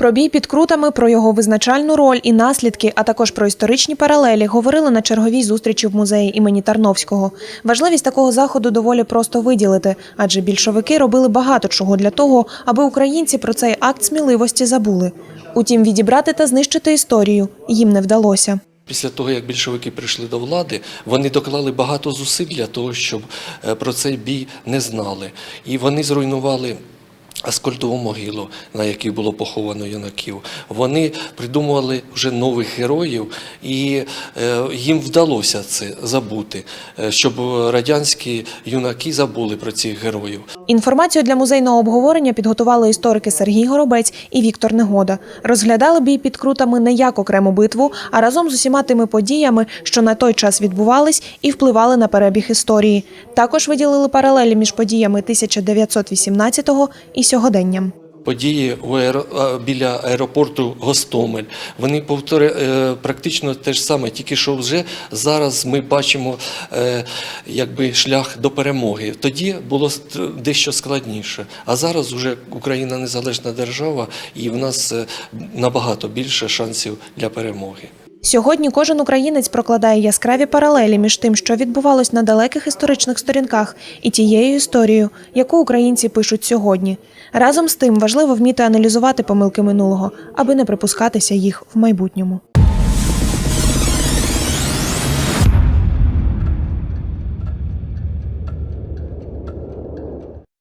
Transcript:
Про бій під крутами, про його визначальну роль і наслідки, а також про історичні паралелі говорили на черговій зустрічі в музеї імені Тарновського. Важливість такого заходу доволі просто виділити, адже більшовики робили багато чого для того, аби українці про цей акт сміливості забули. Утім, відібрати та знищити історію їм не вдалося. Після того, як більшовики прийшли до влади, вони доклали багато зусиль для того, щоб е, про цей бій не знали. І вони зруйнували Аскольдову могилу, на якій було поховано юнаків. Вони придумували вже нових героїв, і е, їм вдалося це забути, е, щоб радянські юнаки забули про цих героїв. Інформацію для музейного обговорення підготували історики Сергій Горобець і Віктор Негода. Розглядали бій під крутами не як окрему битву, а разом з усіма тими подіями, що на той час відбувались і впливали на перебіг історії. Також виділили паралелі між подіями 1918-го і сьогоденням. Події біля аеропорту Гостомель. Вони повтори е, практично те ж саме, тільки що вже зараз ми бачимо е, якби шлях до перемоги. Тоді було дещо складніше. А зараз вже Україна незалежна держава, і в нас е, набагато більше шансів для перемоги. Сьогодні кожен українець прокладає яскраві паралелі між тим, що відбувалось на далеких історичних сторінках, і тією історією, яку українці пишуть сьогодні. Разом з тим важливо вміти аналізувати помилки минулого, аби не припускатися їх в майбутньому.